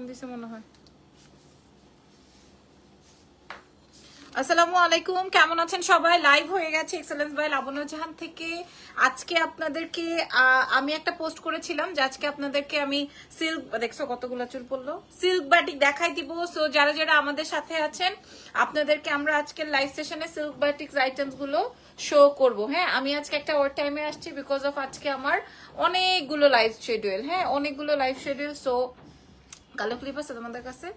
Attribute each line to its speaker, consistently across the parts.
Speaker 1: Phone দিছে মনে হয়। আসসালামু আলাইকুম, কেমন আছেন সবাই? লাইভ হয়ে গেছে এক্সেলেন্স বাই লাবণ্য জাহান থেকে। আজকে আপনাদেরকে আমি একটা পোস্ট করেছিলাম, যে আজকে আপনাদেরকে আমি সিল্ক দেখছ কতগুলো চুল পড়ল? সিল্ক বাটিক দেখাই দিব। সো যারা যারা আমাদের সাথে আছেন, আপনাদেরকে আমরা আজকের লাইভ সেশনে সিল্ক বাটিক্স আইটেমসগুলো শো করব। হ্যাঁ আমি আজকে একটা ওয়ার টাইমে আসছি বিকজ অফ আজকে আমার অনেকগুলো লাইভ শিডিউল হ্যাঁ অনেকগুলো লাইভ শিডিউল সো কালো ক্লিপ আছে তোমাদের কাছে?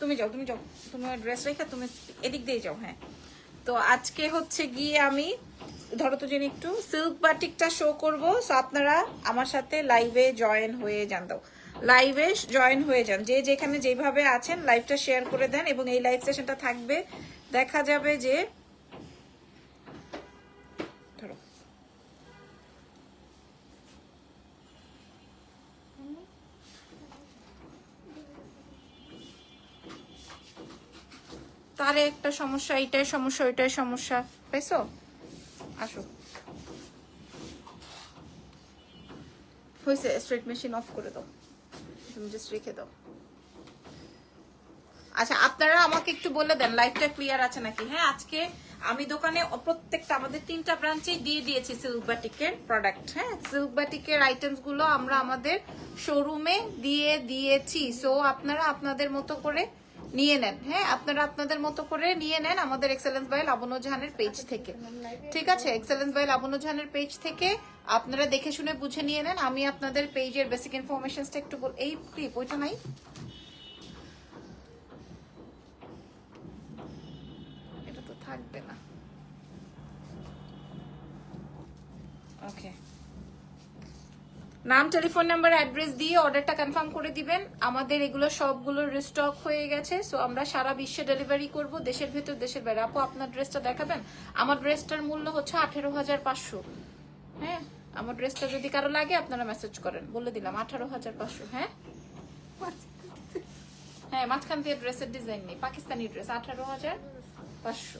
Speaker 1: তুমি যাও তুমি যাও। তুমি ড্রেস রেখে তুমি এদিক দিয়ে যাও হ্যাঁ। তো আজকে হচ্ছে গিয়ে আমি, ধরো তো জেনে একটু সিল্ক বাটিকটা শো করব সো আপনারা আমার সাথে লাইভে জয়েন হয়ে যান, দাও। লাইভে জয়েন হয়ে যান। যে যেখানে যেভাবে আছেন লাইভটা শেয়ার করে দেন, এবং এই লাইভ সেশনটা থাকবে। দেখা যাবে যে ধরো তারে একটা সমস্যা, এইটাই সমস্যা, ওইটাই সমস্যা। পাইছো আসো। হয়েছে স্ট্রেট মেশিন অফ করে দাও। তুমি জাস্ট রেখে দাও। আচ্ছা আপনারা আমাকে একটু বলে দেন লাইফটা ক্লিয়ার আছে নাকি? হ্যাঁ আজকে আমি দোকানে প্রত্যেকটা, আমাদের তিনটা ব্রাঞ্চে দিয়ে দিয়েছি সিল্ক বাটিকের প্রোডাক্ট হ্যাঁ সিল্ক বাটিকের আইটেমসগুলো আমরা আমাদের শোরুমে দিয়ে দিয়েছি। সো আপনারা আপনাদের মতো করে নিয়ে নেন হ্যাঁ? আপনারা আপনাদের মতো করে নিয়ে নেন আমাদের এক্সেলেন্স বাই লাবণ্য জাহানের পেজ থেকে। ঠিক আছে? এক্সেলেন্স বাই লাবণ্য জাহানের পেজ থেকে আপনারা দেখে শুনে বুঝে নিয়ে নেন। আমি আপনাদের পেজের বেসিক ইনফরমেশনসটা একটু বল এই ক্লিপ ওইটা নাই? এটা তো থাকবে না। ওকে নাম টেলিফোন নাম্বার অ্যাড্রেস দিয়ে অর্ডারটা কনফার্ম করে দিবেন। আমাদের এগুলো সবগুলো রিস্টক হয়ে গেছে সো আমরা সারা বিশ্বে ডেলিভারি করব দেশের ভেতর দেশের বাইরে। আপু আপনার ড্রেসটা দেখাবেন? আমার ড্রেসটার মূল্য হচ্ছে আঠেরো হাজার পাঁচশো। হ্যাঁ আমার ড্রেসটা যদি কারও লাগে আপনারা মেসেজ করেন। বলে দিলাম আঠারো হাজার পাঁচশো হ্যাঁ? হ্যাঁ মাঝখান দিয়ে ড্রেসের ডিজাইন নেই পাকিস্তানি ড্রেস আঠারো হাজার পাঁচশো।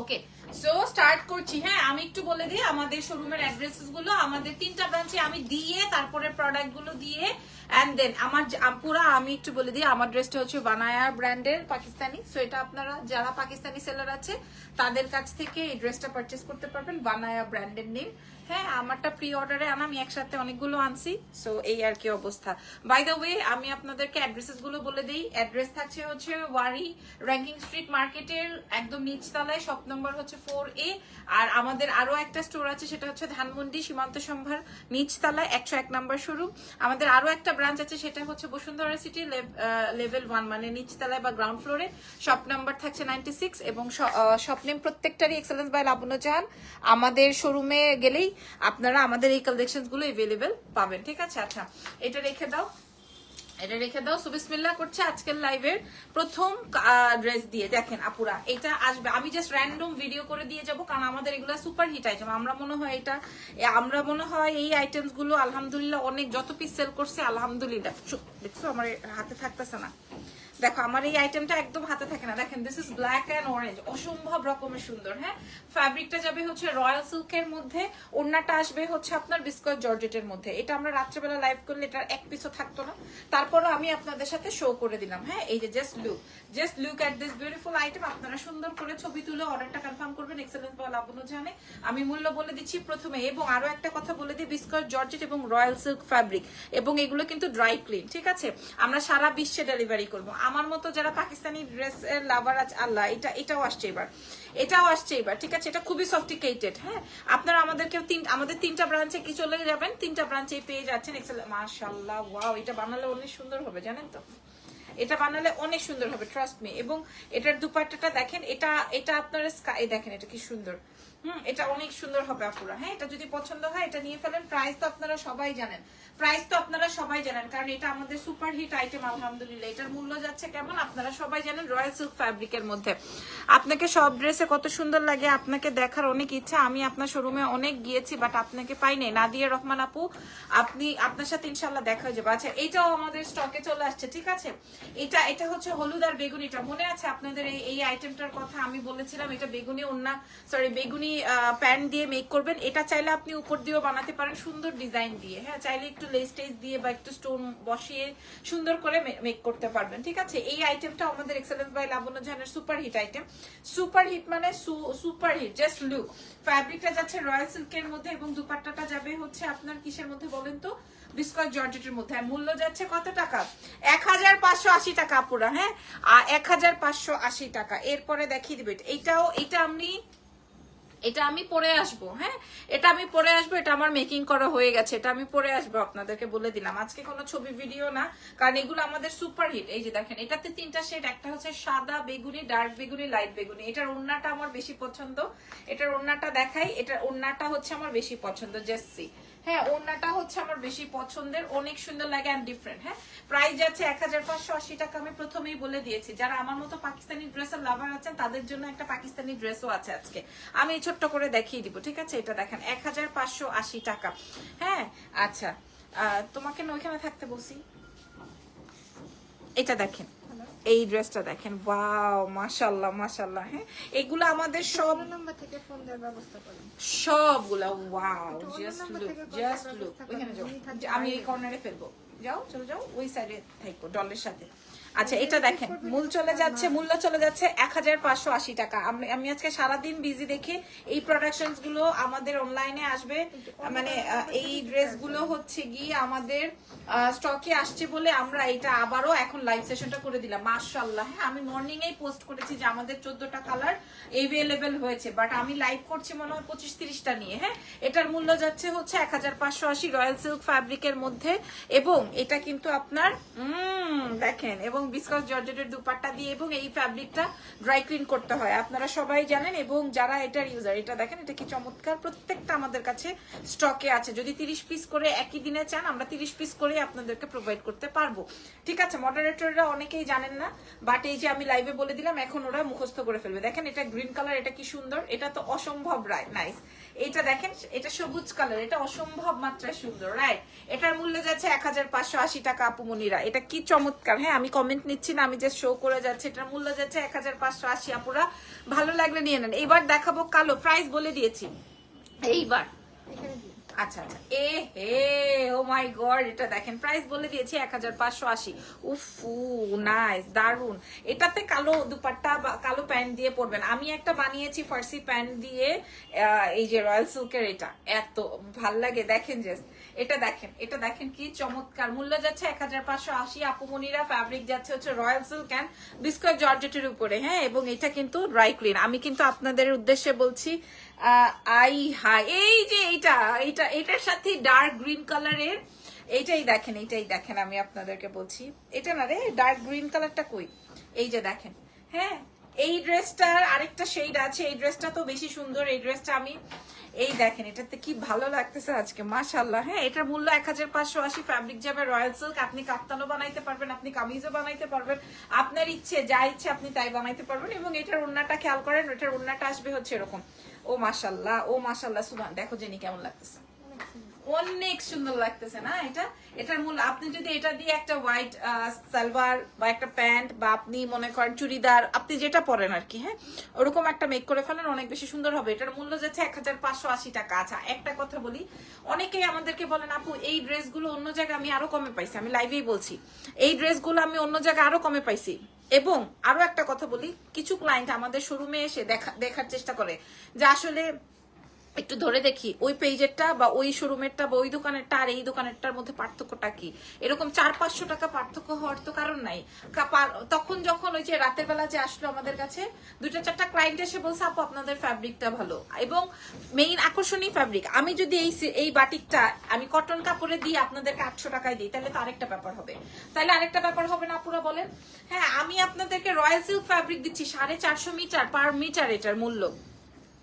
Speaker 1: ওকে সো স্টার্ট করছি। হ্যাঁ আমি একটু বলে দিই, আমাদের শোরুমের অ্যাড্রেসেসগুলো, আমাদের তিনটা ব্রাঞ্চে আমি দিয়ে, তারপরে প্রোডাক্টগুলো দিয়ে অ্যান্ড দেন আমার পুরা আমি একটু বলে দিই, আমার ড্রেসটা হচ্ছে বানায়া ব্র্যান্ডের পাকিস্তানি। সো এটা আপনারা, যারা পাকিস্তানি সেলার আছে, তাদের কাছ থেকে এই ড্রেসটা পারচেস করতে পারবেন বানায়া ব্র্যান্ডের নেম হ্যাঁ আমারটা প্রি অর্ডারে আনা, আমি একসাথে অনেকগুলো আনছি সো এই আর কি অবস্থা। বাই দ্য ওয়ে আমি আপনাদেরকে অ্যাড্রেসেসগুলো বলে দিই। অ্যাড্রেস থাকছে হচ্ছে ওয়ারি র্যাঙ্কিং স্ট্রিট মার্কেটের একদম নিচতলায় শপ নম্বর হচ্ছে ফোর এ আর আমাদের আরও একটা স্টোর আছে, সেটা হচ্ছে ধানমন্ডি সীমান্ত সম্ভার নিচতলায়, একশো এক নম্বর শোরুম আমাদের আরও একটা ব্রাঞ্চ আছে, সেটা হচ্ছে বসুন্ধরা সিটি লেভেল ওয়ান মানে নিচতলায় বা গ্রাউন্ড ফ্লোরে শপ নাম্বার থাকছে নাইনটি সিক্স এবং শপ নেম প্রত্যেকটারই এক্সেলেন্স বাই লাবণ্য জাহান। আমাদের শোরুমে গেলেই আপনারা আমাদের এই কালেকশনগুলো এভেলেবেল পাবেন, ঠিক আছে? আচ্ছা এটা রেখে দাও। এটা রেখে দাও। সুবিসমিল্লা করছে আজকের লাইভের প্রথম ড্রেস দিয়ে। দেখেন, আপুরা, এটা আসবে। আমি জাস্ট র্যান্ডম ভিডিও করে দিয়ে যাব, কারণ আমাদের এগুলো সুপার হিট আইটেম আমরা মনে হয় এটা আমরা মনে হয় এই আইটেমসগুলো, আলহামদুলিল্লাহ, অনেক, যত পিস সেল করছে, আলহামদুলিল্লাহ। দেখছ? আমার হাতে থাকতেছে না। দেখো, আমার এই আইটেমটা একদম হাতে থাকে না। দেখেন this is black and orange অসম্ভব রকমের সুন্দর হ্যাঁ? ফ্যাব্রিকটা যাবে হচ্ছে রয়্যাল সিল্কের মধ্যে, ওড়নাটা আসবে হচ্ছে আপনার বিস্কট জর্জেটের মধ্যে। এটা আমরা রাত্রেবেলা লাইভ করলে এটার এক পিসও থাকতো না। তারপরও আমি আপনাদের সাথে শো করে দিলাম হ্যাঁ? এই যে just look just look at this beautiful item আপনারা সুন্দর করে ছবি তুলে অর্ডারটা কনফার্ম করবেন এক্সেলেন্স বা লাবণ্য জানে। আমি মূল্য বলে দিচ্ছি প্রথমে, এবং আরও একটা কথা বলে দিই বিস্কট জর্জেট এবং রয়্যাল সিল্ক ফ্যাব্রিক এবং এগুলো কিন্তু ড্রাই ক্লিন ঠিক আছে? আমরা সারা বিশ্বে ডেলিভারি করব। আমার মতো যারা পাকিস্তানি ড্রেস এর লাভার আছে, আল্লাহ, এটা, এটাও আসছে এবার। এটাও আসছে এবার, ঠিক আছে? এটা খুবই সফটিকেটেড হ্যাঁ? আপনারা আমাদেরকে তিন, আমাদের তিনটা ব্রাঞ্চে কি চলে যাবেন? তিনটা ব্রাঞ্চে পেয়ে যাচ্ছেন এক্সেল ওয়াও এটা বানালে অনেক সুন্দর হবে, জানেন তো? এটা বানালে অনেক সুন্দর হবে ট্রাস্ট মি এবং এটার দুপাট্টাটা দেখেন, এটা এটা আপনার স্কাই দেখেন এটা কি সুন্দর। হুম, এটা অনেক সুন্দর হবে আপুরা। হ্যাঁ এটা যদি পছন্দ হয়, এটা নিয়ে ফেলেন। প্রাইস তো আপনারা সবাই জানেন। প্রাইস তো আপনারা সবাই জানেন, কারণ এটা আমাদের সুপার হিট আইটেম আলহামদুলিল্লাহ। এটার মূল্য যাচ্ছে কেমন, আপনারা সবাই জানেন রয়্যাল সিল্ক ফ্যাব্রিকের মধ্যে। আপনাকে সব ড্রেসে কত সুন্দর লাগে, আপনাকে দেখার অনেক ইচ্ছা। আমি আপনার শোরুমে অনেক গিয়েছি বাট আপনাকে পাইনি নাদিয়া রহমান আপু, আপনি, আপনার সাথে ইনশাল্লাহ দেখা হয়ে যাবে। আচ্ছা এটাও আমাদের স্টকে চলে আসছে, ঠিক আছে? এটা এটা হচ্ছে হলুদ আর বেগুনিটা মনে আছে আপনাদের এই এই আইটেমটার কথা আমি বলেছিলাম? এটা বেগুনি ওন্না সরি বেগুনি প্যান্ট দিয়ে মেক করবেন। এটা চাইলে আপনি উপর দিয়েও বানাতে পারেন, সুন্দর ডিজাইন দিয়ে। হ্যাঁ চাইলে একটু লেস টেস দিয়ে বা একটু স্টোন বসিয়ে সুন্দর করে মেক করতে পারবেন, ঠিক আছে? এই আইটেমটা আমাদের এক্সেলেন্স বাই লাবণ্য জাহানের super hit item super hit মানে সুপার হিট জাস্ট লুক ফ্যাব্রিকটা যাচ্ছে রয়্যাল সিল্কের মধ্যে এবং দুপাট্টাটা যাবে হচ্ছে আপনার কিসের মধ্যে বলেন তো? বিস্কট জর্জেটের মধ্যে। মূল্য যাচ্ছে কত টাকা? এক হাজার পাঁচশো আশি টাকা পুরা হ্যাঁ? এক হাজার পাঁচশো আশি টাকা। এরপরে দেখিয়ে দিবে এইটাও এটা আমি এটা আমি পরে আসব হ্যাঁ? এটা আমি পরে আসব, এটা আমার মেকিং করা হয়ে গেছে, এটা আমি পরে আসব আপনাদেরকে বলে দিলাম। আজকে কোনো ছবি ভিডিও না, কারণ এগুলো আমাদের সুপার হিট এই যে দেখেন, এটাতে তিনটা শেড একটা হচ্ছে সাদা বেগুনি ডার্ক বেগুনি লাইট বেগুনি। এটার ওড়নাটা আমার বেশি পছন্দ। এটার ওড়নাটা দেখাই, এটার ওড়নাটা হচ্ছে আমার বেশি পছন্দ জেসি হ্যাঁ ওড়নাটা হচ্ছে আমার বেশি পছন্দের, অনেক সুন্দর লাগে অ্যান্ড ডিফারেন্ট হ্যাঁ? প্রাইস যাচ্ছে এক হাজার পাঁচশো আশি টাকা, আমি প্রথমেই বলে দিয়েছি। যারা আমার মতো পাকিস্তানি ড্রেসের লাভার আছেন, তাদের জন্য একটা পাকিস্তানি ড্রেসও আছে আজকে। আমি ছোট্ট করে দেখিয়ে দিব, ঠিক আছে? এটা দেখেন, এক হাজার পাঁচশো আশি টাকা। হ্যাঁ আচ্ছা। তোমাকে না ওইখানে থাকতে বসি এটা দেখেন। এই ড্রেসটা দেখেন। ওয়াও মাশাল্লাহ মাশাল্লাহ হ্যাঁ? এগুলো আমাদের সব
Speaker 2: নাম্বার থেকে ফোন দেওয়ার ব্যবস্থা করেন।
Speaker 1: সবগুলা wow just look just look ওখানে যাও। আমি এই কর্নারে ফেলব। যাও চলে যাও ওই সাইডে থাকব ডলের সাথে। আচ্ছা এটা দেখেন মূল চলে যাচ্ছে মূল্য চলে যাচ্ছে এক হাজার পাঁচশো আশি টাকা। আমি আজকে সারাদিন বিজি দেখে এই প্রোডাকশনগুলো আমাদের অনলাইনে আসবে। মানে এই ড্রেসগুলো হচ্ছে গিয়ে আমাদের স্টকে আসছে বলে আমরা এটা আবারও এখন লাইভ সেশনটা করে দিলাম। মার্শাল্লাহ হ্যাঁ আমি মর্নিং এই পোস্ট করেছি যে আমাদের চোদ্দটা কালার এভেলেবেল হয়েছে। বাট আমি লাইভ করছি মনে হয় পঁচিশ তিরিশটা নিয়ে হ্যাঁ? এটার মূল্য যাচ্ছে হচ্ছে এক হাজার পাঁচশো আশি রয়্যাল সিল্ক ফ্যাব্রিকের মধ্যে। এবং এটা কিন্তু আপনার উম, দেখেন এবং বিস্কস জর্জেটের দুপাট্টা দিয়ে এবং এই ফ্যাব্রিকটা ড্রাই ক্লিন করতে হয়। আপনারা সবাই জানেন এবং যারা এটার ইউজার এটা দেখেন, এটা কি চমৎকার। প্রত্যেকটা আমাদের কাছে স্টকে আছে। যদি তিরিশ পিস করে একই দিনে চান, আমরা তিরিশ পিস করে আপনাদেরকে প্রোভাইড করতে পারব। ঠিক আছে মডারেটররা অনেকেই জানেন না বাট এই যে আমি লাইভে বলে দিলাম, এখন ওরা মুখস্থ করে ফেলবে। দেখেন, এটা গ্রিন কালার এটা কি সুন্দর? এটা তো অসম্ভব রায় নাইস এটা দেখেন, এটা সবুজ কালার, এটা অসম্ভব মাত্রায় সুন্দর রাইট এটার মূল্য যাচ্ছে এক হাজার পাঁচশো আশি টাকা আপুমনিরা এটা কি চমৎকার হ্যাঁ? আমি কমেন্ট নিচ্ছি না, আমি যে শো করে যাচ্ছি। এটার মূল্য যাচ্ছে এক হাজার পাঁচশো আশি, আপুরা। ভালো লাগলে নিয়ে নেন। এবার দেখাবো কালো প্রাইস বলে দিয়েছি। এইবার। আচ্ছা আচ্ছা। এ, হে, ও মাই গড, এটা দেখেন প্রাইস বলে দিয়েছি এক হাজার পাঁচশো আশি। উফু নাইস দারুণ এটাতে কালো দুপাট্টা বা কালো প্যান্ট দিয়ে পরবেন। আমি একটা বানিয়েছি ফার্সি প্যান্ট দিয়ে এই যে রয়্যাল সিল্কের এটা। এত ভালো লাগে, দেখেন জাস্ট এটা দেখেন এটা দেখেন কি চমৎকার। মূল্য যাচ্ছে এক হাজার পাঁচশো আশি আপুমনিরা ফ্যাব্রিক যাচ্ছে হচ্ছে রয়্যাল সিল্ক অ্যান্ড জর্জেটের উপরে হ্যাঁ? এবং এটা কিন্তু ড্রাই ক্লিন আমি কিন্তু আপনাদের উদ্দেশ্যে বলছি আই হাই এই যে এইটা এইটা, এটার সাথে ডার্ক গ্রিন কালারের এইটাই দেখেন এইটাই দেখেন আমি আপনাদেরকে বলছি। এটা না রে ডার্ক গ্রিন কালারটা কই? এই যে দেখেন হ্যাঁ? এই ড্রেসটার আরেকটা শেড আছে, এই ড্রেসটা তো বেশি সুন্দর, এই ড্রেসটা আমি, এই দেখেন, এটাতে কি ভালো লাগতেছে আজকে মাশাল্লাহ হ্যাঁ এটার মূল্য এক হাজার পাঁচশো আশি ফ্যাব্রিক যাবে রয়্যাল সিল্ক আপনি কাপ্তানও বানাইতে পারবেন, আপনি কামিজও বানাইতে পারবেন, আপনার ইচ্ছে, যা ইচ্ছে আপনি তাই বানাইতে পারবেন, এবং এটার ওড়নাটা খেয়াল করেন, এটার ওড়নাটা আসবে হচ্ছে এরকম, ও মাশাল্লাহ ও মাশাল্লাহ সুবান দেখো জেনি কেমন লাগতেছে। অনেক সুন্দর লাগতেছে, না এটা? এটার মূল, আপনি যদি এটা দিয়ে একটা হোয়াইট সালভার বা একটা প্যান্ট বা আপনি মনে করেন চুড়িদার, আপনি যেটা পরেন আর কি হ্যাঁ? ওরকম একটা মেক করে ফেলেন, অনেক বেশি সুন্দর হবে। এটার মূল্য যাচ্ছে এক হাজার পাঁচশো আশি টাকা। আচ্ছা একটা কথা বলি। অনেকেই আমাদেরকে বলেন, আপু, এই ড্রেসগুলো অন্য জায়গায় আমি আরও কমে পাইছি। আমি লাইভেই বলছি, এই ড্রেসগুলো আমি অন্য জায়গায় আরও কমে পাইছি। এবং আরও একটা কথা বলি, কিছু ক্লায়েন্ট আমাদের শোরুমে এসে দেখা, দেখার চেষ্টা করে যে আসলে একটু ধরে দেখি, ওই পেজেরটা বা ওই শোরুমেরটা বা ওই দোকানেরটা আর এই দোকানেরটার মধ্যে পার্থক্যটা কি? এরকম চার পাঁচশো টাকা পার্থক্য হওয়ার তো কারণ নাই। তখন যখন ওই যে রাতের বেলা যে আসলো আমাদের কাছে, দুইটা চারটা ক্লায়েন্ট এসে বলছে, আপু, আপনাদের ফ্যাব্রিকটা ভালো। এবং মেইন আকর্ষণীয় ফ্যাব্রিক আমি যদি এই এই বাটিকটা আমি কটন কাপড়ে দিই, আপনাদেরকে আটশো টাকায় দিই, তাহলে তো আরেকটা ব্যাপার হবে। তাহলে আরেকটা ব্যাপার হবে না, আপুরা বলেন? হ্যাঁ আমি আপনাদেরকে রয়্যাল সিল্ক ফ্যাব্রিক দিচ্ছি, সাড়ে চারশো মিটার পার মিটার এটার মূল্য।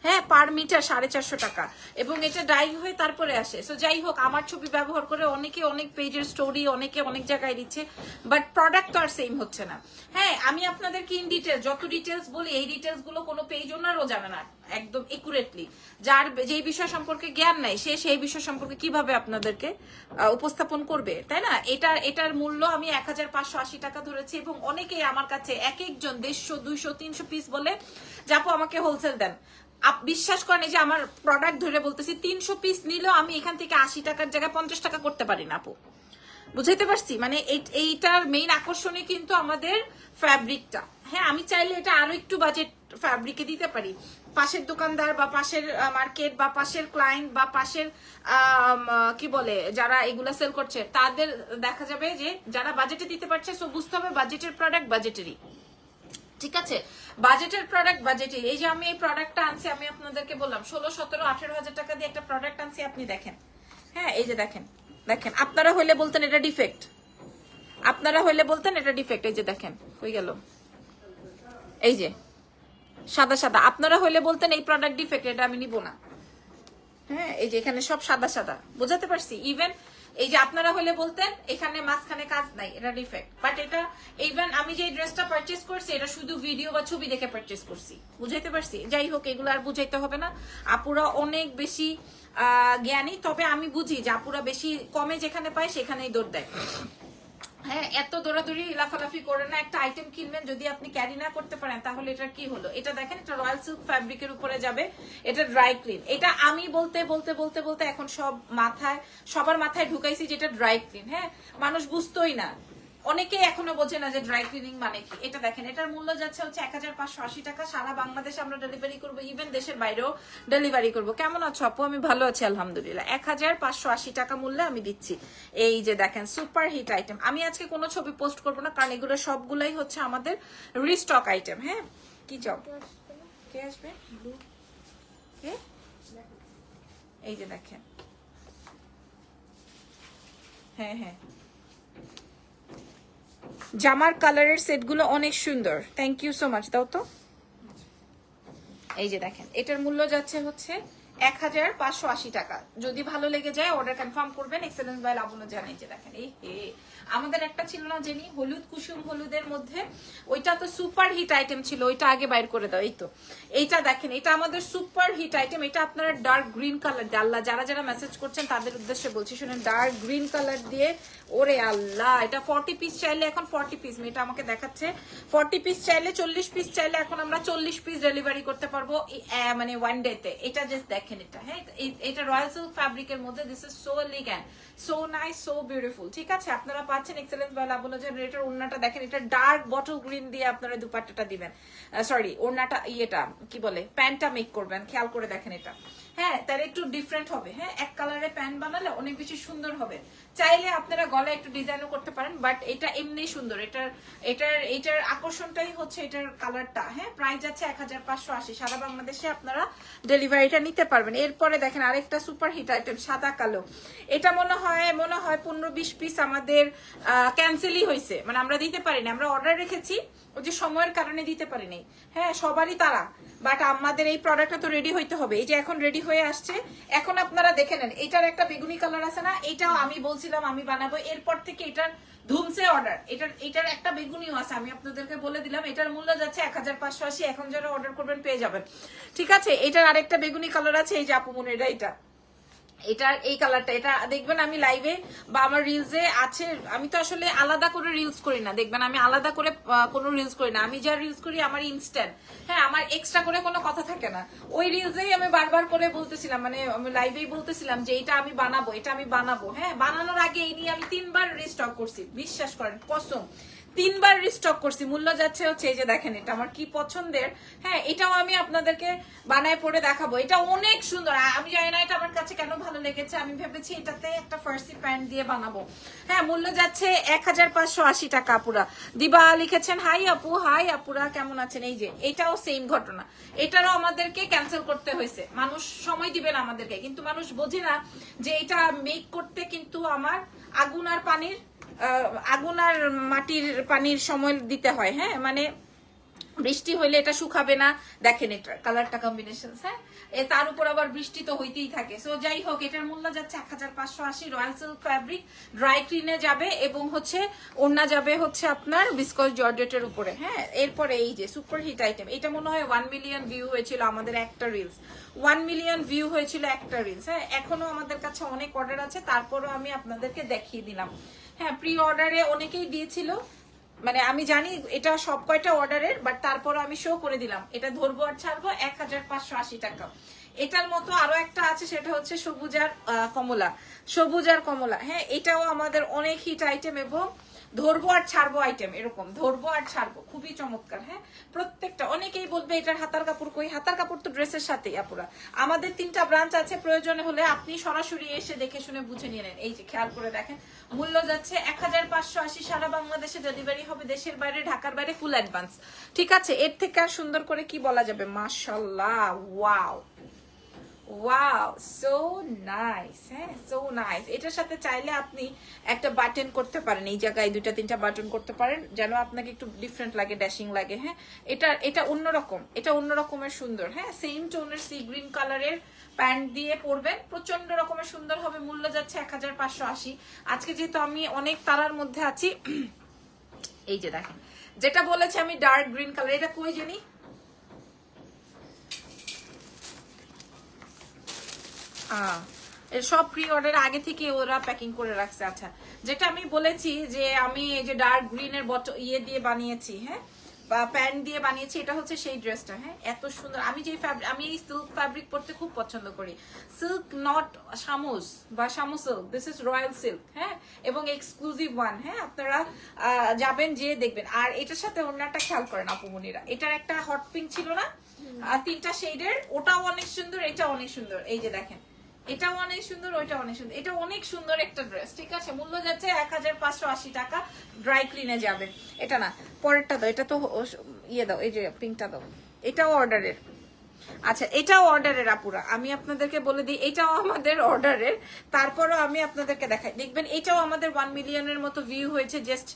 Speaker 1: হ্যাঁ পার মিটার সাড়ে চারশো টাকা। এবং এটা ডাইং হয়ে তারপরে আসে। সো যাই হোক, আমার ছবি ব্যবহার করে অনেকে অনেক পেজের স্টোরি অনেকে অনেক জায়গায় দিচ্ছে বাট প্রোডাক্ট তো আর সেম হচ্ছে না। হ্যাঁ আমি আপনাদেরকে ইন ডিটেলস যত ডিটেলস বলি, এই ডিটেলসগুলো কোনো পেজ ওনারও জানে না, একদম একুরেটলি যার যেই বিষয় সম্পর্কে জ্ঞান নাই, সে সেই বিষয় সম্পর্কে কীভাবে আপনাদেরকে উপস্থাপন করবে, তাই না? এটার এটার মূল্য আমি এক হাজার পাঁচশো আশি টাকা ধরেছি, এবং অনেকেই আমার কাছে এক একজন দেড়শো, দুইশো, তিনশো পিস বলে যাপো আমাকে হোলসেল দেন। বিশ্বাস করেন যে আমার প্রোডাক্ট ধরে বলতেছি, তিনশো পিস নিলেও আমি এখান থেকে আশি টাকার জায়গায় পঞ্চাশ টাকা করতে পারি না আপু। বুঝাইতে পারছি? মানে এই- এইটার মেইন আকর্ষণই কিন্তু আমাদের ফ্যাব্রিকটা হ্যাঁ আমি চাইলে এটা আরও একটু বাজেট ফ্যাব্রিকে দিতে পারি। পাশের দোকানদার বা পাশের মার্কেট বা পাশের ক্লায়েন্ট বা পাশের কি বলে, যারা এগুলা সেল করছে, তাদের দেখা যাবে যে যারা বাজেটে দিতে পারছে সো বুঝতে হবে বাজেটের প্রোডাক্ট বাজেটেরই ঠিক আছে? বাজেটের প্রোডাক্ট বাজেটের এই যে আমি এই প্রোডাক্টটা আনছি, আমি আপনাদেরকে বললাম, ষোলো, সতেরো, আঠেরো হাজার টাকা দিয়ে একটা প্রোডাক্ট আনছি, আপনি দেখেন। হ্যাঁ এই যে দেখেন দেখেন। আপনারা হইলে বলতেন এটা ডিফেক্ট আপনারা হইলে বলতেন এটা ডিফেক্ট এই যে দেখেন হয়ে গেল? এই যে, সাদা সাদা। আপনারা হইলে বলতেন এই প্রোডাক্ট ডিফেক্ট এটা আমি নিব না। হ্যাঁ এই যে এখানে সব সাদা সাদা। বোঝাতে পারছি? ইভেন এই যে আপনারা হলে বলতেন, এখানে মাঝখানে কাজ নাই, এটা ডিফেক্ট বাট এটা ইভেন আমি যে ড্রেসটা পারচেস করছি, এটা শুধু ভিডিও বা ছবি দেখে পারচেস করছি। বুঝাইতে পারছি? যাই হোক, এগুলো আর বুঝাইতে হবে না। আপুরা অনেক বেশি জ্ঞানী, তবে আমি বুঝি যে আপুরা বেশি কমে যেখানে পায়, সেখানেই দৌড় দেয়। হ্যাঁ এত দৌড়াদৌড়ি, লাফালাফি করে না, একটা আইটেম কিনবেন যদি আপনি ক্যারি না করতে পারেন, তাহলে এটা কি হলো? এটা দেখেন, এটা রয়্যাল সিল্ক ফ্যাব্রিকের উপরে যাবে, এটা ড্রাই ক্লিন এটা আমি বলতে বলতে বলতে বলতে এখন সব মাথায়, সবার মাথায় ঢুকাইছি যেটা ড্রাই ক্লিন হ্যাঁ? মানুষ বুঝতোই না। অনেকেই এখনও বোঝে না যে ড্রাই ক্লিনিং মানে কি। এটা দেখেন, এটার মূল্য যাচ্ছে হচ্ছে এক হাজার পাঁচশো আশি টাকা। সারা বাংলাদেশে আমরা ডেলিভারি করব ইভেন দেশের বাইরেও ডেলিভারি করব। কেমন আছো আপু? আমি ভালো আছি, আলহামদুলিল্লাহ। এক হাজার পাঁচশো আশি টাকা মূল্যে আমি দিচ্ছি। এই যে দেখেন সুপার হিট আইটেম আমি আজকে কোনো ছবি পোস্ট করব না, কারণ এগুলো সবগুলাই হচ্ছে আমাদের রিস্টক আইটেম হ্যাঁ? কি জব কে আসবে? এই যে দেখেন। হ্যাঁ হ্যাঁ। জামার কালারের সেটগুলো অনেক সুন্দর। থ্যাংক ইউ সো মাচ দাও তো। এই যে দেখেন, এটার মূল্য যাচ্ছে হচ্ছে এক হাজার পাঁচশো আশি টাকা। যদি ভালো লেগে যায় অর্ডার কনফার্ম করবেন। এক্সেলেন্স বাই লাবণ্য জানাই যে দেখেন, এই হে। আমাদের একটা ছিল না জেনি, হলুদ, কুসুম হলুদের মধ্যে। ওইটা তো সুপার হিট আইটেম ছিল, ওইটা আগে বাইর করে দাও, এই তো। এইটা দেখেন, এটা আমাদের সুপার হিট আইটেম এটা আপনারা ডার্ক গ্রিন কালার দিয়ে, আল্লাহ, যারা যারা মেসেজ করছেন, তাদের উদ্দেশ্যে বলছি, শুনেন ডার্ক গ্রিন কালার দিয়ে ওরে আল্লাহ, এটা ফর্টি পিস চাইলে এখন ফর্টি পিস এটা আমাকে দেখাচ্ছে। ফর্টি পিস চাইলে চল্লিশ পিস চাইলে এখন আমরা চল্লিশ পিস ডেলিভারি করতে পারব মানে ওয়ান ডেতে এটা জাস্ট দেখেন এটা হ্যাঁ? এটা রয়্যাল সিল্ক ফ্যাব্রিকের মধ্যে this is so elegant so nice so beautiful ঠিক আছে? আপনারা পাচ্ছেন এক্সেলেন্স বা যে এটার ওড়নাটা দেখেন, এটা ডার্ক বটল গ্রিন দিয়ে আপনারা দুপাট্টাটা দিবেন। সরি ওড়নাটা ইয়েটা, কি বলে, প্যান্টটা মেক করবেন, খেয়াল করে দেখেন এটা। হ্যাঁ তার একটু ডিফারেন্ট হবে হ্যাঁ? এক কালারের প্যান্ট বানালে অনেক বেশি সুন্দর হবে। চাইলে আপনারা গলায় একটু ডিজাইনও করতে পারেন বাট এটা এমনি সুন্দর। এটার এটার এটার আকর্ষণটাই হচ্ছে এটার কালারটা হ্যাঁ প্রাইস যাচ্ছে এক হাজার পাঁচশো আশি। সারা বাংলাদেশে আপনারা ডেলিভারিটা নিতে পারবেন। এরপরে দেখেন আরেকটা সুপার হিট আইটেম সাদা কালো। এটা মনে হয় মনে হয় পনেরো বিশ পিস আমাদের ক্যান্সেলই হয়েছে মানে আমরা দিতে পারিনি। আমরা অর্ডার রেখেছি, ওই যে সময়ের কারণে দিতে পারিনি। হ্যাঁ সবারই তারা। বাট আমাদের এই প্রোডাক্টটা তো রেডি হইতে হবে। এই যে এখন রেডি হয়ে আসছে, এখন আপনারা দেখে নেন। এটার একটা বেগুনি কালার আছে না? এটাও আমি বলছিলাম আমি বানাবো, এরপর থেকে এটার ধুমসে অর্ডার এটার এটার একটা বেগুনিও আছে, আমি আপনাদেরকে বলে দিলাম। এটার মূল্য যাচ্ছে এক হাজার পাঁচশো আশি, এখন যারা অর্ডার করবেন পেয়ে যাবেন। ঠিক আছে, এটার আরেকটা বেগুনি কালার আছে, এই যে আপু মনে এটা। এটার এই কালারটা এটা দেখবেন আমি লাইভে বা আমার রিলসে আছে, আমি তো আসলে আলাদা করে রিলস করি না। দেখবেন আমি আলাদা করে কোনো রিলস করি না। আমি যা রিলস করি, আমার ইনস্ট্যান্ট হ্যাঁ আমার এক্সট্রা করে কোনো কথা থাকে না। ওই রিলসেই আমি বারবার করে বলতেছিলাম মানে আমি লাইভেই বলতেছিলাম যে এটা আমি বানাবো, এটা আমি বানাবো। হ্যাঁ বানানোর আগে এই নিয়ে আমি তিনবার রিস্টক করছি। বিশ্বাস করেন, কসম। তিনবার রিস্টক করছি। মূল্য যাচ্ছে হচ্ছে এই যে দেখেন এটা আমার কি পছন্দের। হ্যাঁ এটাও আমি আপনাদেরকে বানায় পরে দেখাবো। এটা অনেক সুন্দর। আমি জানি না এটা আমার কাছে কেন ভালো লেগেছে। আমি ভেবেছি এটাতে একটা ফার্সি প্যান্ট দিয়ে বানাবো। হ্যাঁ মূল্য যাচ্ছে এক হাজার পাঁচশো আশি টাকা আপুরা। দিবা লিখেছেন, হাই আপু, হাই আপুরা, কেমন আছেন? এই যে, এটাও সেম ঘটনা। এটারও আমাদেরকে ক্যান্সেল করতে হয়েছে। মানুষ সময় দিবেন আমাদেরকে। কিন্তু মানুষ বোঝে না যে এটা মেক করতে কিন্তু আমার আগুন আর পানির আগুন আর মাটির পানির সময় দিতে হয় হ্যাঁ? মানে বৃষ্টি হইলে এটা শুকাবে না। দেখেন এটা কালারটা কম্বিনেশন হ্যাঁ? এ তার উপর আবার বৃষ্টি তো হইতেই থাকে। সো যাই হোক, এটার মূল্য যাচ্ছে এক হাজার পাঁচশো আশি। রয়্যাল সিল্ক ফ্যাব্রিক ড্রাই ক্লিনে যাবে এবং হচ্ছে ওড়না যাবে হচ্ছে আপনার বিস্কস জর্জেটের উপরে হ্যাঁ? এরপরে এই যে সুপার হিট আইটেম এটা মনে হয় ওয়ান মিলিয়ন ভিউ হয়েছিল আমাদের একটা রিলস ওয়ান মিলিয়ন ভিউ হয়েছিল একটা রিলস হ্যাঁ? এখনও আমাদের কাছে অনেক অর্ডার আছে, তারপরও আমি আপনাদেরকে দেখিয়ে দিলাম। হ্যাঁ প্রি অর্ডারে অনেকেই দিয়েছিল। মানে আমি জানি এটা সব কয়টা অর্ডারের বাট তারপর আমি শো করে দিলাম। এটা ধরবো আর ছাড়বো এক হাজার পাঁচশো আশি টাকা। এটার মতো আরও একটা আছে, সেটা হচ্ছে সবুজ আর কমলা। সবুজ আর কমলা। হ্যাঁ এটাও আমাদের অনেক হিট আইটেম এবং ধরবো আর ছাড়বো আইটেম এরকম। ধরবো আর ছাড়বো। খুবই চমৎকার হ্যাঁ? প্রত্যেকটা, অনেকেই বলবে এটার হাতার কাপড় কই? হাতার কাপড় তো ড্রেসের সাথেই আপুরা। আমাদের তিনটা ব্রাঞ্চ আছে, প্রয়োজনে হলে আপনি সরাসরি এসে দেখে শুনে বুঝে নিয়ে নেন। এই যে, খেয়াল করে দেখেন, মূল্য যাচ্ছে এক হাজার পাঁচশো আশি, সারা বাংলাদেশে ডেলিভারি হবে দেশের বাইরে, ঢাকার বাইরে ফুল অ্যাডভান্স ঠিক আছে? এর থেকে আর সুন্দর করে কি বলা যাবে? মাশাল্লাহ ওয়াও ওয়াও সো নাইস হ্যাঁ সো নাইস এটার সাথে চাইলে আপনি একটা বাটন করতে পারেন, এই জায়গায় দুইটা, তিনটা বাটন করতে পারেন, যেন আপনাকে একটু ডিফারেন্ট লাগে ড্যাশিং লাগে হ্যাঁ। এটা এটা অন্যরকম, এটা অন্য রকমের সুন্দর হ্যাঁ। সেম টোনের সি গ্রিন কালারের প্যান্ট দিয়ে পরবেন প্রচণ্ড রকমের সুন্দর হবে, মূল্য যাচ্ছে এক হাজার পাঁচশো আশি। আজকে যেহেতু আমি অনেক তারার মধ্যে আছি, এই যে দেখেন, যেটা বলেছে আমি ডার্ক গ্রিন কালার এটা কই জানি আহ, এর সব প্রি অর্ডার আগে থেকে ওরা প্যাকিং করে রাখছে। আচ্ছা যেটা আমি বলেছি যে আমি এই যে ডার্ক গ্রিন এর বট ইয়ে দিয়ে বানিয়েছি হ্যাঁ? বা প্যান্ট দিয়ে বানিয়েছি, এটা হচ্ছে সেই ড্রেসটা হ্যাঁ? এত সুন্দর। আমি যে ফ্যাব্রিক আমি এই সিল্ক ফ্যাব্রিক পরতে খুব পছন্দ করি। সিল্ক নট শামুস বা Shamu silk this is royal silk হ্যাঁ? এবং এক্সক্লুসিভ ওয়ান হ্যাঁ? আপনারা যাবেন যে দেখবেন। আর এটার সাথে অন্যটা খেয়াল করেন আপুমনিরা এটার একটা হট পিঙ্ক ছিল না? তিনটা শেডের ওটাও অনেক সুন্দর এটা অনেক সুন্দর। এই যে দেখেন এটাও অনেক সুন্দর, ওইটা অনেক সুন্দর। এটা অনেক সুন্দর একটা ড্রেস ঠিক আছে? মূল্য যাচ্ছে এক হাজার পাঁচশো আশি টাকা ড্রাই ক্লিনে যাবে। এটা না, পরেরটা দাও, এটা তো ইয়ে দাও, এই যে পিঙ্কটা দাও। এটাও অর্ডারের আচ্ছা এটাও অর্ডারের আপুরা। আমি আপনাদেরকে বলে দিই, এটাও আমাদের অর্ডারের তারপরও আমি আপনাদেরকে দেখাই। দেখবেন, এটাও আমাদের ওয়ান মিলিয়নের মতো ভিউ হয়েছে জাস্ট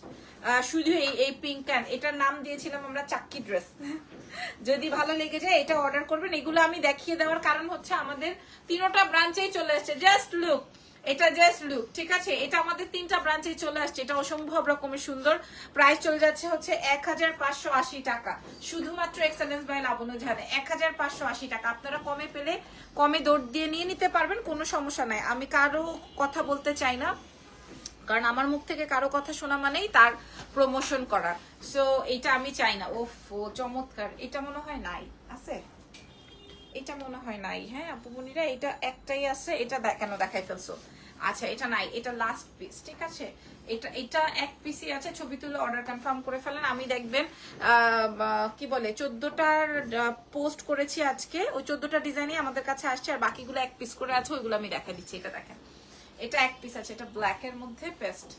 Speaker 1: শুধু এই এই পিঙ্ক অ্যান্ড এটার নাম দিয়েছিলাম আমরা চাক্কি ড্রেস যদি ভালো লেগে যায়, এটা অর্ডার করবেন। এগুলো আমি দেখিয়ে দেওয়ার কারণ হচ্ছে আমাদের তিনোটা ব্রাঞ্চেই চলে আসছে। জাস্ট লুক এটা জাস্ট লুক ঠিক আছে? এটা আমাদের তিনটা ব্রাঞ্চে চলে আসছে। এটা অসম্ভব রকমের সুন্দর। প্রাইস চলে যাচ্ছে হচ্ছে এক হাজার পাঁচশো আশি টাকা। শুধুমাত্র এক্সেলেন্স বাই লাবণ্য ঝাড়ে এক হাজার পাঁচশো আশি টাকা। আপনারা কমে পেলে কমে দৌড় দিয়ে নিয়ে নিতে পারবেন, কোনো সমস্যা নাই। আমি কারও কথা বলতে চাই না। কারণ আমার মুখ থেকে কারও কথা শোনা মানেই তার প্রমোশন করা। সো এটা আমি চাই না। ওফ, চমৎকার। এটা মনে হয় নাই। আছে? এটা মনে হয় নাই। হ্যাঁ আপুমনিরা এটা একটাই আছে। এটা কেন দেখাই ফেলছো? আচ্ছা এটা নাই। এটা লাস্ট পিস ঠিক আছে? এটা এটা এক পিসই আছে। ছবি তুলে অর্ডার কনফার্ম করে ফেলেন। আমি দেখবেন কি বলে, চোদ্দটার পোস্ট করেছি আজকে। ওই চোদ্দটা ডিজাইনই আমাদের কাছে আসছে। আর বাকিগুলো এক পিস করে আছে, ওইগুলো আমি দেখা দিচ্ছি। এটা দেখেন। এটা এক পিস আছে, এটা ব্ল্যাকের মধ্যে পেস্ট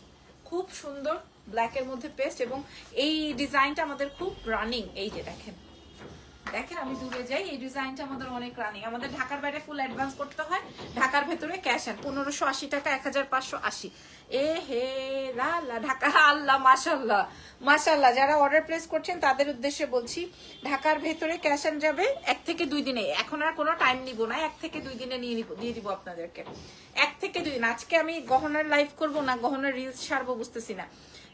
Speaker 1: খুব সুন্দর ব্ল্যাকের মধ্যে পেস্ট এবং এই ডিজাইনটা আমাদের খুব রানিং এই যে দেখেন। দেখেন আমি দূরে যাই, এই ডিজাইনটা আমাদের অনেক রানিং আমাদের ঢাকার বাইরে ফুল অ্যাডভান্স করতে হয়। ঢাকার ভেতরে ক্যাশ অ্যান্ড পনেরোশো আশি টাকা এক হাজার পাঁচশো আশি। এ হে লা, ঢাকা, আল্লাহ মাশাল্লাহ মাশাল্লাহ যারা অর্ডার প্লেস করছেন, তাদের উদ্দেশ্যে বলছি, ঢাকার ভেতরে ক্যাশ অ্যান্ড যাবে এক থেকে দুই দিনে। এখন আর কোনো টাইম নিব না, এক থেকে দুই দিনে নিয়ে নিব, দিয়ে দিব আপনাদেরকে। এক থেকে দুই দিন। আজকে আমি গহনার লাইভ করব না, গহনার রিলস ছাড়বো, বুঝতেছি না।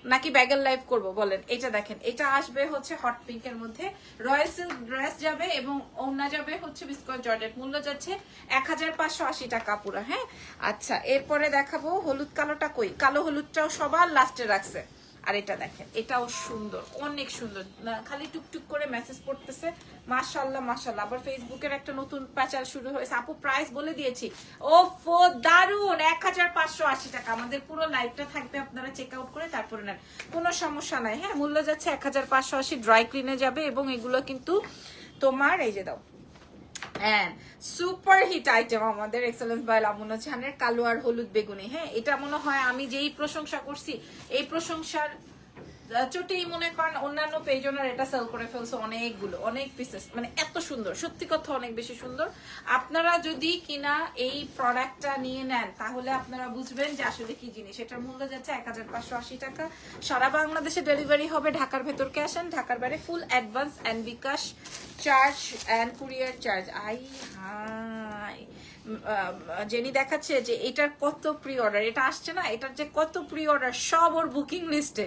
Speaker 1: নাকি ব্যাগের লাইফ করব, বলেন। এটা দেখেন। এটা আসবে হচ্ছে হট পিঙ্ক এর মধ্যে। রয়্যাল সিল্ক ড্রেস যাবে এবং অন্য যাবে হচ্ছে বিস্কট জর্জেট মূল্য যাচ্ছে এক হাজার পাঁচশো আশি টাকা পুরো হ্যাঁ? আচ্ছা এরপরে দেখাবো হলুদ কালোটা কই? কালো হলুদটাও সবার লাস্টে রাখছে। আর এটা দেখেন, এটাও সুন্দর, অনেক সুন্দর। খালি টুকটুক করে মেসেজ পড়তেছে মাশাল্লাহ মাশাল্লাহ আবার ফেসবুকের একটা নতুন প্যাচাল শুরু হয়েছে। আপু প্রাইস বলে দিয়েছি। ও ফো দারুণ এক হাজার পাঁচশো আশি টাকা। আমাদের পুরো লাইভটা থাকবে, আপনারা চেক আউট করে তারপরে নেন। কোনো সমস্যা নাই হ্যাঁ? মূল্য যাচ্ছে এক হাজার পাঁচশো আশি ড্রাই ক্লিনে যাবে এবং এগুলো কিন্তু তোমার, এই যে দাও হ্যাঁ সুপার হিট আইটেম আমাদের এক্সেলেন্স বাই লাবণ্য ছানের কালো আর হলুদ বেগুনি। হ্যাঁ এটা মনে হয় আমি যেই প্রশংসা করছি, এই প্রশংসার চোটেই মনে করেন অন্যান্য পেজ ওনার এটা সেল করে ফেলছে অনেকগুলো, অনেক পিসেস মানে এত সুন্দর, সত্যি কথা অনেক বেশি সুন্দর। আপনারা যদি কিনা এই প্রোডাক্টটা নিয়ে নেন, তাহলে আপনারা বুঝবেন যে আসলে কি জিনিস। এটার মূল্য যাচ্ছে এক হাজার পাঁচশো আশি টাকা। সারা বাংলাদেশে ডেলিভারি হবে ঢাকার ভেতর ক্যাশ অ্যান্ড ঢাকার বাইরে full advance and bKash charge and courier charge I হাই জেনি দেখাচ্ছে যে এটার কত প্রি অর্ডার এটা আসছে না, এটার যে কত প্রি অর্ডার সব ওর বুকিং লিস্টে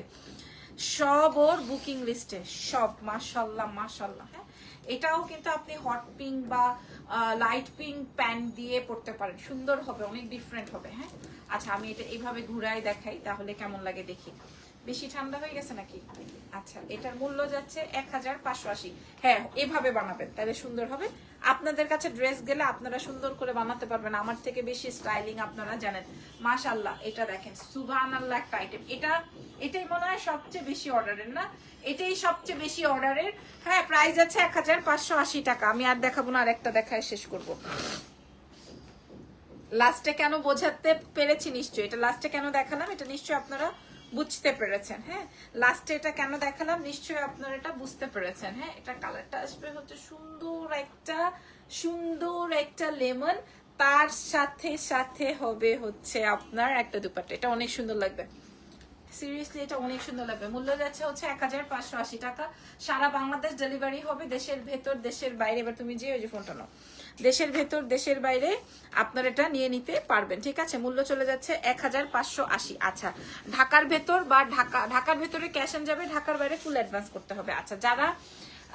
Speaker 1: সব ওর বুকিং লিস্টে, সব, মাশাল্লাহ মাশাল্লাহ হ্যাঁ? এটাও কিন্তু আপনি হট পিঙ্ক বা লাইট পিঙ্ক প্যান্ট দিয়ে পড়তে পারেন। সুন্দর হবে, অনেক ডিফারেন্ট হবে হ্যাঁ? আচ্ছা আমি এটা এইভাবে ঘুরাই দেখাই, তাহলে কেমন লাগে দেখি? বেশি ঠান্ডা হয়ে গেছে নাকি? আচ্ছা এটার মূল্য যাচ্ছে এক হাজার পাঁচশো আশি। হ্যাঁ এভাবে বানাবেন, তাহলে সুন্দর হবে। আপনাদের কাছে ড্রেস গেলে আপনারা সুন্দর করে বানাতে পারবেন। আমার থেকে বেশি স্টাইলিং আপনারা জানেন। মাশাল্লাহ এটা দেখেন সুবান আল্লাহ একটা আইটেম এটা, এটাই মনে হয় সবচেয়ে বেশি অর্ডারের না? এটাই সবচেয়ে বেশি অর্ডারের হ্যাঁ প্রাইস আছে এক হাজার পাঁচশো আশি টাকা। আমি আর দেখাবো না আর একটা দেখায় শেষ করব। লাস্টে কেন বোঝাতে পেরেছি নিশ্চয়ই। এটা লাস্টে কেন দেখালাম, এটা নিশ্চয়ই আপনারা বুঝতে পেরেছেন হ্যাঁ? লাস্টে এটা কেন দেখালাম? নিশ্চয়ই আপনারা এটা বুঝতে পেরেছেন হ্যাঁ? এটা কালারটা আসবে হচ্ছে সুন্দর একটা সুন্দর একটা লেমন তার সাথে সাথে হবে হচ্ছে আপনার একটা দুপাট্টা। এটা অনেক সুন্দর লাগবে। সিরিয়াসলি এটা অনেক সুন্দর লাগবে। মূল্য যাচ্ছে হচ্ছে এক হাজার পাঁচশো আশি টাকা। সারা বাংলাদেশ ডেলিভারি হবে, দেশের ভেতর, দেশের বাইরে। এবার তুমি যে ওই যে ফোনটা নাও। দেশের ভেতর, দেশের বাইরে আপনার এটা নিয়ে নিতে পারবেন, ঠিক আছে? মূল্য চলে যাচ্ছে এক হাজার পাঁচশো আশি। আচ্ছা ঢাকার ভেতর বা ঢাকা, ঢাকার ভেতরে ক্যাশ অন যাবে, ঢাকার বাইরে ফুল অ্যাডভান্স করতে হবে। আচ্ছা যারা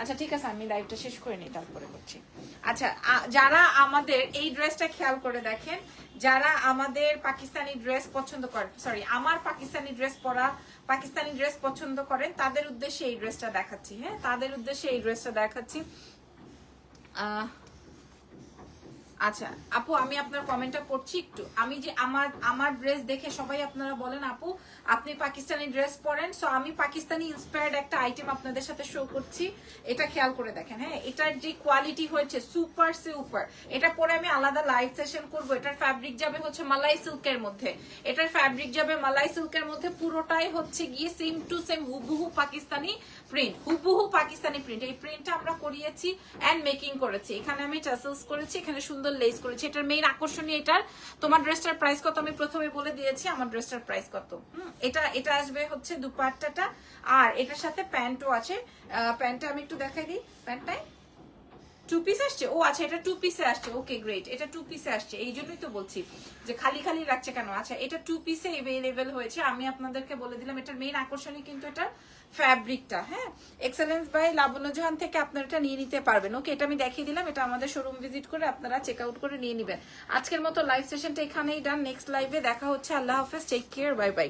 Speaker 1: আচ্ছা ঠিক আছে, আমি লাইভটা শেষ করে নিই, তারপরে করছি। আচ্ছা যারা আমাদের এই ড্রেসটা খেয়াল করে দেখেন, যারা আমাদের পাকিস্তানি ড্রেস পছন্দ করেন সরি আমার পাকিস্তানি ড্রেস পরা পাকিস্তানি ড্রেস পছন্দ করেন, তাদের উদ্দেশ্যে এই ড্রেসটা দেখাচ্ছি হ্যাঁ? তাদের উদ্দেশ্যে এই ড্রেসটা দেখাচ্ছি। আহ আচ্ছা আপু, আমি আপনার কমেন্টটা পড়ছি একটু। আমি যে আমার আমার ড্রেস দেখে সবাই আপনারা বলেন, আপু, আপনি পাকিস্তানি ড্রেস পরেন সো আমি পাকিস্তানি ইন্সপায়ার্ড একটা আইটেম আপনাদের সাথে শো করছি। এটা খেয়াল করে দেখেন হ্যাঁ এটার যে কোয়ালিটি হয়েছে সুপার সুপার এটা পরে আমি আলাদা লাইভ সেশন করব। এটার ফ্যাব্রিক যাবে হচ্ছে মালাই সিল্কের মধ্যে। এটার ফ্যাব্রিক যাবে মালাই সিল্কের মধ্যে, পুরোটাই হচ্ছে গিয়ে সেম টু সেম হুবহু পাকিস্তানি প্রিন্ট হুবহু পাকিস্তানি প্রিন্ট এই প্রিন্টটা আমরা করিয়েছি এন্ড মেকিং করেছি। এখানে আমি টাসেলস করেছি, এখানে সুন্দর লেস করেছি। এটার মেইন আকর্ষণীয় এটার। তোমার ড্রেসটার প্রাইস কত? আমি প্রথমে বলে দিয়েছি, আমার ড্রেসটার প্রাইস কত। এটা এটা আসবে হচ্ছে দুপাট্টাটা। আর এটার সাথে প্যান্টও আছে। প্যান্টটা আমি একটু দেখাই দিই। প্যান্টটায় টু পিস আসছে? ও আচ্ছা এটা টু পিসে আসছে। ওকে গ্রেট এটা টু পিসে আসছে। এই জন্যই তো বলছি যে খালি খালি রাখছে কেন? আচ্ছা এটা টু পিসে এভেলেবেল হয়েছে। আমি আপনাদেরকে বলে দিলাম, এটার মেইন আকর্ষণই কিন্তু এটা ফ্যাব্রিকটা হ্যাঁ? এক্সেলেন্স বাই লাবণ্য জাহান থেকে আপনারা এটা নিয়ে নিতে পারবেন। ওকে এটা আমি দেখিয়ে দিলাম, এটা আমাদের শোরুম ভিজিট করে আপনারা চেক আউট করে নিয়ে নেবেন। আজকের মতো লাইভ সেশনটা এখানেই ডান নেক্সট লাইভে দেখা হচ্ছে, আল্লাহ হাফেজ টেক কেয়ার বাই বাই